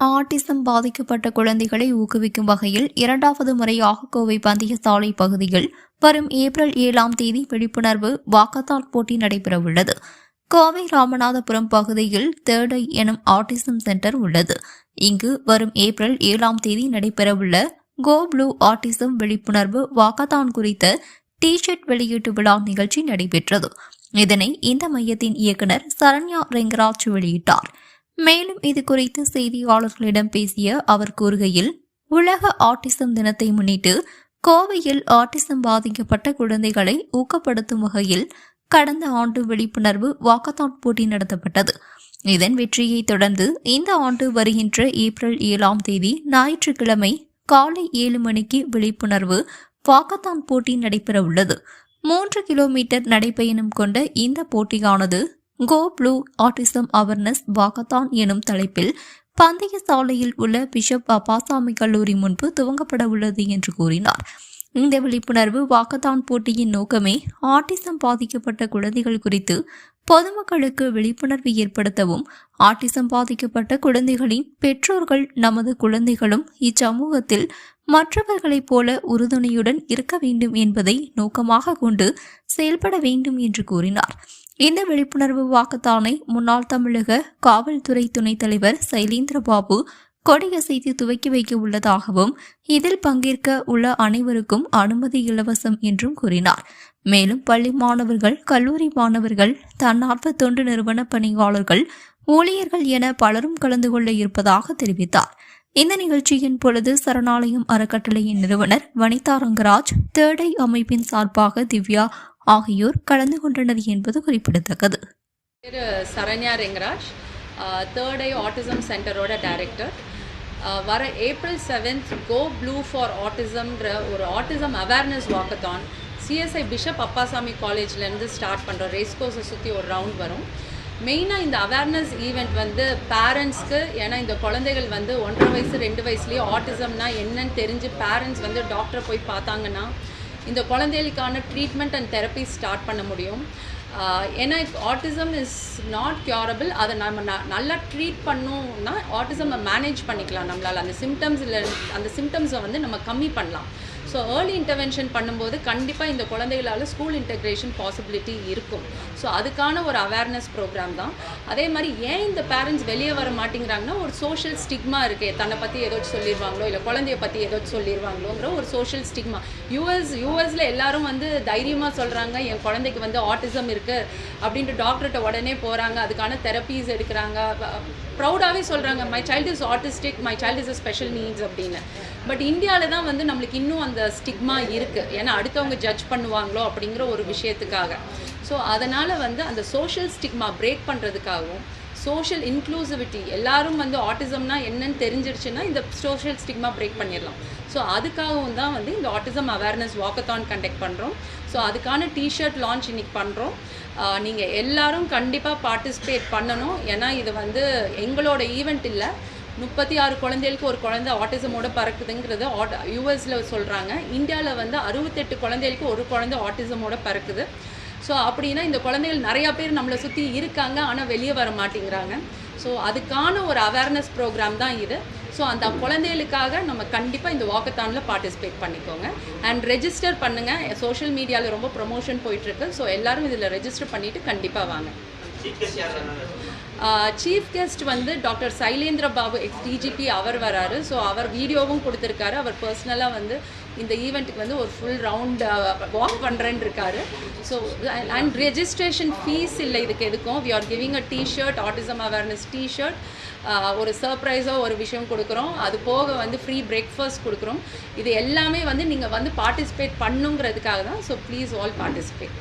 Autism பாதிக்கப்பட்ட குழந்தைகளை ஊக்குவிக்கும் வகையில் இரண்டாவது முறையாக கோவை பந்தய சாலை பகுதியில் வரும் ஏப்ரல் ஏழாம் தேதி விழிப்புணர்வு வாக்கத்தால் போட்டி நடைபெறவுள்ளது. கோவை ராமநாதபுரம் பகுதியில் தேர்ட் எனும் ஆட்டிசம் சென்டர் உள்ளது. இங்கு வரும் ஏப்ரல் ஏழாம் தேதி நடைபெறவுள்ள கோ ப்ளூ ஆட்டிசம் விழிப்புணர்வு வாக்கத்தான் குறித்த டி ஷர்ட் வெளியீட்டு விழா நிகழ்ச்சி நடைபெற்றது. இதனை இந்த மையத்தின் இயக்குனர் சரண்யா ரெங்கராஜ் வெளியிட்டார். மேலும் இது குறித்து செய்தியாளர்களிடம் பேசிய அவர் கூறுகையில் உலக ஆட்டிசம் தினத்தை முன்னிட்டு கோவையில் ஆட்டிசம் பாதிக்கப்பட்ட குழந்தைகளை ஊக்கப்படுத்தும் வகையில் கடந்த ஆண்டு விழிப்புணர்வு வாக்கத்தான் போட்டி நடத்தப்பட்டது. இதன் வெற்றியை தொடர்ந்து இந்த ஆண்டு வருகின்ற ஏப்ரல் ஏழாம் தேதி ஞாயிற்றுக்கிழமை காலை ஏழு மணிக்கு விழிப்புணர்வு வாக்கத்தான் போட்டி நடைபெற உள்ளது மூன்று கிலோமீட்டர் நடைப்பயணம் கொண்ட இந்த போட்டியானது go blue autism awareness walkathon எனும் தலைப்பில் பந்தய சாலையில் உள்ள பிஷப் அப்பாசாமி கல்லூரி முன்பு துவங்கப்பட உள்ளது என்று கூறினார். இந்த விழிப்புணர்வு வாக்கத்தான் போட்டியின் நோக்கமே ஆட்டிசம் பாதிக்கப்பட்ட குழந்தைகள் குறித்து பொதுமக்களுக்கு விழிப்புணர்வு ஏற்படுத்தவும் ஆட்டிசம் பாதிக்கப்பட்ட குழந்தைகளின் பெற்றோர்கள் நமது குழந்தைகளும் இச்சமூகத்தில் மற்றவர்களைப் போல உறுதுணையுடன் இருக்க வேண்டும் என்பதை நோக்கமாக கொண்டு செயல்பட வேண்டும் என்று கூறினார். இந்த விழிப்புணர்வு வாக்குத்தானை முன்னாள் தமிழக காவல்துறை துணைத் தலைவர் சைலேந்திர பாபு கொடியசைத்து துவக்கி வைக்க உள்ளதாகவும் இதில் பங்கேற்க உள்ள அனைவருக்கும் அனுமதி இலவசம் என்றும் கூறினார். மேலும் பள்ளி மாணவர்கள் கல்லூரி மாணவர்கள் தன்னார்வ தொண்டு நிறுவன பணியாளர்கள் ஊழியர்கள் என பலரும் கலந்து கொள்ள இருப்பதாக தெரிவித்தார். இந்த நிகழ்ச்சியின் பொழுது சரணாலயம் அறக்கட்டளையின் நிறுவனர் வனிதா ரங்கராஜ் தேடை அமைப்பின் சார்பாக திவ்யா ஆகியோர் கலந்து கொண்டனர் என்பது குறிப்பிடத்தக்கது. Saranya Rengaraj. Third eye autism சென்டரோட director. வர April seventh go blue for ஆட்டிசம்ன்ற ஒரு autism awareness walkathon CSI bishop Appasamy காலேஜ்லேருந்து ஸ்டார்ட் பண்ணுறோம் ரேஸ் கோர்ஸை சுற்றி ஒரு ரவுண்ட் வரும். மெயினாக இந்த அவேர்னஸ் ஈவெண்ட் வந்து பேரண்ட்ஸ்க்கு ஏன்னா இந்த குழந்தைகள் வந்து ஒன்றரை வயசு ரெண்டு வயசுலேயே ஆட்டிசம்னா என்னன்னு தெரிஞ்சு பேரண்ட்ஸ் வந்து டாக்டரை போய் பார்த்தாங்கன்னா இந்த குழந்தைகளுக்கான ட்ரீட்மெண்ட் அண்ட் தெரப்பி ஸ்டார்ட் பண்ண முடியும். ஏன்னா இப் ஆட்டிசம் இஸ் நாட் க்யூரபிள் அதை நம்ம ந நல்லா ட்ரீட் பண்ணோம்னா ஆட்டிசமை மேனேஜ் பண்ணிக்கலாம் நம்மளால். அந்த சிம்டம்ஸ் இல்லை அந்த சிம்டம்ஸை வந்து நம்ம கம்மி பண்ணலாம். ஸோ ஏர்லி இன்டர்வென்ஷன் பண்ணும்போது கண்டிப்பாக இந்த குழந்தைகளால் ஸ்கூல் இன்டெக்ரேஷன் பாசிபிலிட்டி இருக்கும். ஸோ அதுக்கான ஒரு அவேர்னஸ் ப்ரோக்ராம் தான். அதே மாதிரி ஏன் இந்த பேரண்ட்ஸ் வெளியே வர மாட்டேங்கிறாங்கன்னா ஒரு சோஷியல் ஸ்டிக்மா இருக்கே. தன்னை பற்றி ஏதாச்சும் சொல்லிடுவாங்களோ இல்லை குழந்தைய பற்றி ஏதாச்சும் சொல்லிடுவாங்களோங்கிற ஒரு சோஷியல் ஸ்டிக்மா யூஎஸ் யூஎஸில் எல்லாரும் வந்து தைரியமாக சொல்கிறாங்க என் குழந்தைக்கு வந்து ஆட்டிசம் இருக்குது அப்படின்ட்டு டாக்டர்கிட்ட உடனே போகிறாங்க அதுக்கான தெரப்பீஸ் எடுக்கிறாங்க. ப்ரௌடாகவே சொல்கிறாங்க my child is autistic my child is a special needs அப்படின்னு. பட் இந்தியாவில் தான் வந்து நம்மளுக்கு இன்னும் அந்த ஸ்டிக்மா இருக்குது ஏன்னா அடுத்தவங்க ஜட்ஜ் பண்ணுவாங்களோ அப்படிங்கிற ஒரு விஷயத்துக்காக. ஸோ அதனால் வந்து அந்த சோஷியல் ஸ்டிக்மா பிரேக் பண்ணுறதுக்காகவும் சோஷியல் இன்க்ளூசிவிட்டி எல்லாரும் வந்து ஆட்டிசம்னா என்னன்னு தெரிஞ்சிருச்சுன்னா இந்த சோஷியல் ஸ்டிக்மா பிரேக் பண்ணிடலாம். ஸோ அதுக்காகவும் தான் வந்து இந்த ஆட்டிசம் அவேர்னஸ் வாக்கத்தான் கண்டக்ட் பண்ணுறோம் ஸோ அதுக்கான டிஷர்ட் லான்ச் இன்றைக்கி பண்ணுறோம் நீங்கள் எல்லாரும் கண்டிப்பாக பார்ட்டிசிபேட் பண்ணணும். ஏன்னா இது வந்து எங்களோட ஈவெண்ட் இல்லை. முப்பத்தி ஆறு குழந்தைகளுக்கு ஒரு குழந்தை ஆட்டிசமோட பறக்குதுங்கிறது ஆட் யூஎஸில் சொல்கிறாங்க இந்தியாவில் வந்து அறுபத்தெட்டு குழந்தைகளுக்கு ஒரு குழந்தை ஆட்டிசமோட பறக்குது. ஸோ அப்படின்னா இந்த குழந்தைகள் நிறையா பேர் நம்மளை சுற்றி இருக்காங்க ஆனால் வெளியே வர மாட்டேங்கிறாங்க. ஸோ அதுக்கான ஒரு அவேர்னஸ் ப்ரோக்ராம் தான் இது. ஸோ அந்த குழந்தைகளுக்காக நம்ம கண்டிப்பாக இந்த வாக்கத்தானில் பார்ட்டிசிபேட் பண்ணிக்கோங்க. அண்ட் ரெஜிஸ்டர் பண்ணுங்கள் சோஷியல் மீடியாவில் ரொம்ப ப்ரொமோஷன் போயிட்டுருக்கு ஸோ எல்லாரும் இதில் ரெஜிஸ்டர் பண்ணிவிட்டு கண்டிப்பாக வாங்க. சீஃப் கெஸ்ட் வந்து doctor Sylendra Babu ex DGP அவர் வராரு. ஸோ அவர் வீடியோவும் கொடுத்துருக்காரு. அவர் பர்சனலாக வந்து இந்த ஈவெண்ட்டுக்கு வந்து ஒரு ஃபுல் ரவுண்ட் வாக் பண்ணுறேன்னு இருக்காரு. ஸோ அண்ட் ரெஜிஸ்ட்ரேஷன் ஃபீஸ் இல்லை இதுக்கு எதுக்கும். We are giving a T shirt autism awareness T shirt ஒரு சர்ப்ரைஸாக ஒரு விஷயம் கொடுக்குறோம். அது போக வந்து ஃப்ரீ பிரேக்ஃபாஸ்ட் கொடுக்குறோம். இது எல்லாமே வந்து நீங்கள் வந்து பார்ட்டிசிபேட் பண்ணுங்கிறதுக்காக தான். So please all participate